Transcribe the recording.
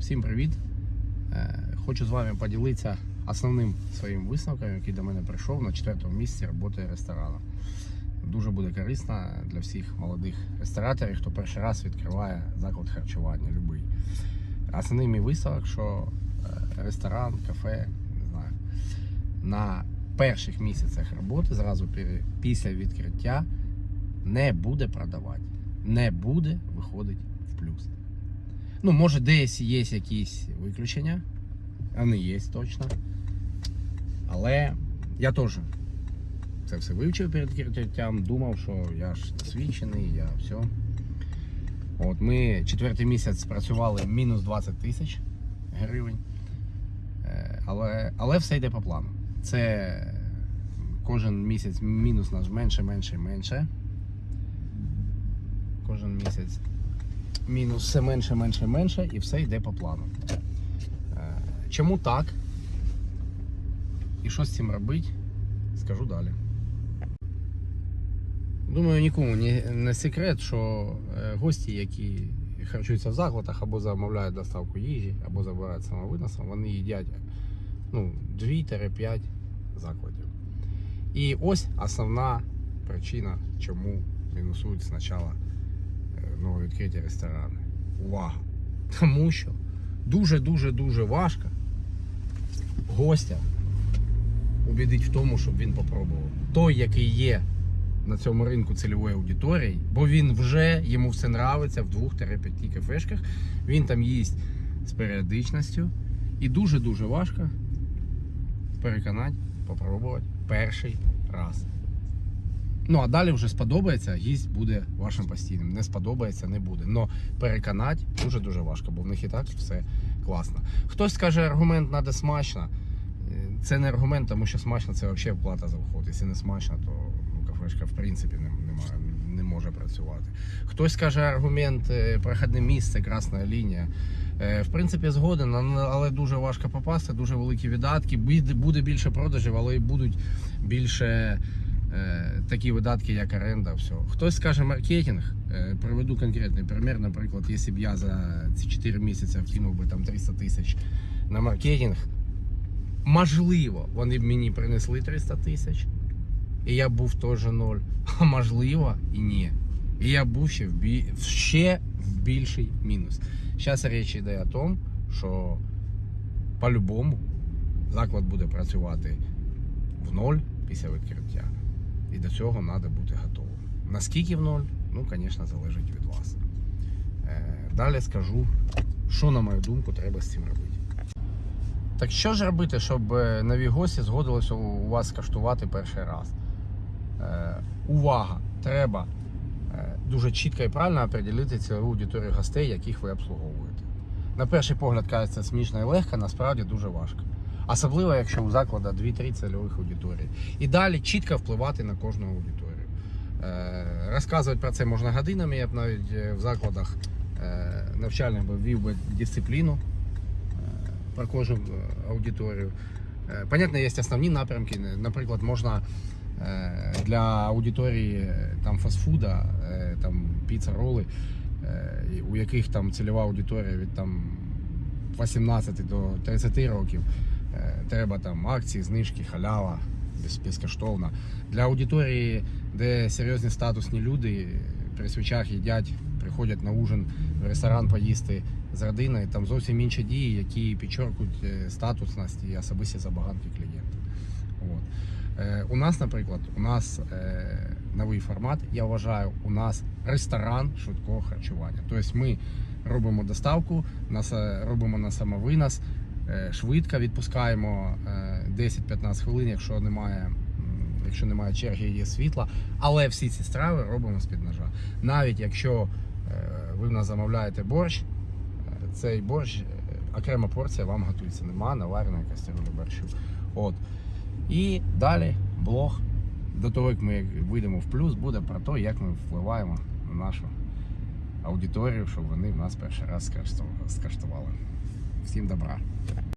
Всім привіт! Е, Хочу з вами поділитися основним своїм висновком, який до мене прийшов на четвертому місці роботи ресторану. Дуже буде корисно для всіх молодих рестораторів, хто перший раз відкриває заклад харчування, любий. Основний мій висновок, що е, ресторан, кафе, не знаю, на перших місяцях роботи, зразу після відкриття, не буде продавати, не буде виходити в плюс. Ну, може, десь є якісь виключення. Вони є точно. Але я теж це все вивчив перед відкриттям, думав, що я ж досвідчений, я все. От ми четвертий місяць працювали мінус 20 тисяч гривень. Е, Але, але все йде по плану. Це кожен місяць мінус наш менше, менше, менше. Кожен місяць мінус все менше, менше, менше, і все йде по плану. Е, Чому так? І що з цим робити, скажу далі. Думаю, нікому не, секрет, що е, гості, які харчуються в закладах або замовляють доставку їжі, або забирають самовиносом, вони їдять ну, 2-5 закладів. І ось основна причина, чому мінусують спочатку е, нововідкриті ресторани. Увага! Тому що дуже-дуже дуже важко гостя убідити в тому, щоб він попробував. Той, який є на цьому ринку цільової аудиторії, бо він вже йому все нравиться в 2-5 кафешках. Він там їсть з періодичністю. І дуже-дуже важко переконати, попробувати перший раз. Ну, а далі вже сподобається, гість буде вашим постійним. Не сподобається, не буде. Но переконати дуже-дуже важко, бо в них і так все класно. Хтось скаже, аргумент треба смачно. Е, Це не аргумент, тому що смачно це взагалі плата за вход. Якщо не смачно, то ну, кафешка в принципі не, немає, не може працювати. Хтось скаже аргумент, е, проходне місце, красна лінія. Е, В принципі, згоден, але- дуже важко попасти, дуже великі видатки. Буде- більше продажів, але і будуть більше такі видатки, як оренда. Все. Хтось скаже маркетинг. Е, Приведу конкретний примір. Наприклад, якщо б я за ці 4 місяці вкинув би там 300 тисяч на маркетинг, можливо, вони б мені принесли 300 тисяч, і я був теж ноль. А можливо, і ні. І я був ще в, бі... ще в більший мінус. Зараз річ йде о тому, що по-любому заклад буде працювати в ноль після відкриття. І до цього треба бути готовим. Наскільки в ноль? Ну, звісно, залежить від вас. Е, Далі скажу, що, на мою думку, треба з цим робити. Так що ж робити, щоб е, нові гості згодилися у вас скаштувати перший раз? Е, увага! Треба дуже чітко і правильно определити цілову аудиторію гостей, яких ви обслуговуєте. На перший погляд кажеться смішно і легко, насправді дуже важко. Особливо, якщо у закладу 2-3 цільових аудиторій. І далі чітко впливати на кожну аудиторію. Е, розказувати про це можна годинами, я б навіть е, в закладах е, навчальних ввів би дисципліну про кожну аудиторію. Понятно, є основні напрямки. Наприклад, можна для аудиторії там фастфуда, там піца, роли, у яких там цільова аудиторія від там 18 до 30 років. Е, Треба там акції, знижки, халява без- безкоштовно. Для аудиторії, де серйозні статусні люди при свічах їдять, приходять на ужин в ресторан поїсти з родиною, там зовсім інші дії, які підчеркують е, статусність і особисті забаганки клієнта. От. Е, У нас, наприклад, у нас е, новий формат, я вважаю, у нас ресторан швидкого харчування. Тобто ми робимо доставку, робимо на самовинос, е, швидко відпускаємо е, 10-15 хвилин, якщо немає. Якщо немає черги, є світла, але всі ці страви робимо з-під ножа. Навіть якщо е, ви в нас замовляєте борщ, е, цей борщ, е, окрема порція вам готується. Нема навареної кастрюлі борщу. От. І далі блог. До того, як ми вийдемо в плюс, буде про те, як ми впливаємо на нашу аудиторію, щоб вони в нас перший раз скаштували. Всім добра.